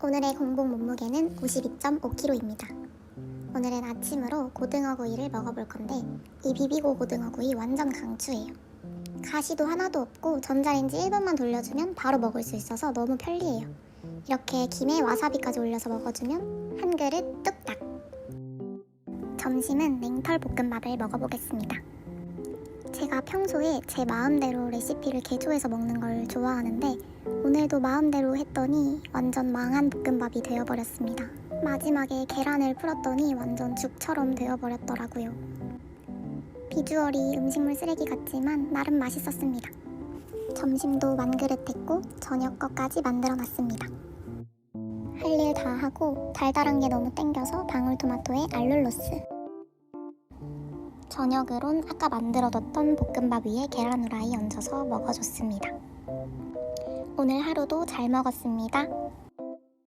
오늘의 공복 몸무게는 52.5kg입니다. 오늘은 아침으로 고등어 구이를 먹어볼 건데 이 비비고 고등어 구이 완전 강추예요. 가시도 하나도 없고 전자레인지 1분만 돌려주면 바로 먹을 수 있어서 너무 편리해요. 이렇게 김에 와사비까지 올려서 먹어주면 한 그릇 뚝딱. 점심은 냉털 볶음밥을 먹어보겠습니다. 제가 평소에 제 마음대로 레시피를 개조해서 먹는 걸 좋아하는데 오늘도 마음대로 했더니 완전 망한 볶음밥이 되어버렸습니다. 마지막에 계란을 풀었더니 완전 죽처럼 되어버렸더라고요. 비주얼이 음식물 쓰레기 같지만 나름 맛있었습니다. 점심도 만그릇 했고 저녁 거까지 만들어놨습니다. 할 일 다 하고 달달한 게 너무 땡겨서 방울토마토에 알룰로스. 저녁으론 아까 만들어뒀던 볶음밥 위에 계란 후라이 얹어서 먹어줬습니다. 오늘 하루도 잘 먹었습니다.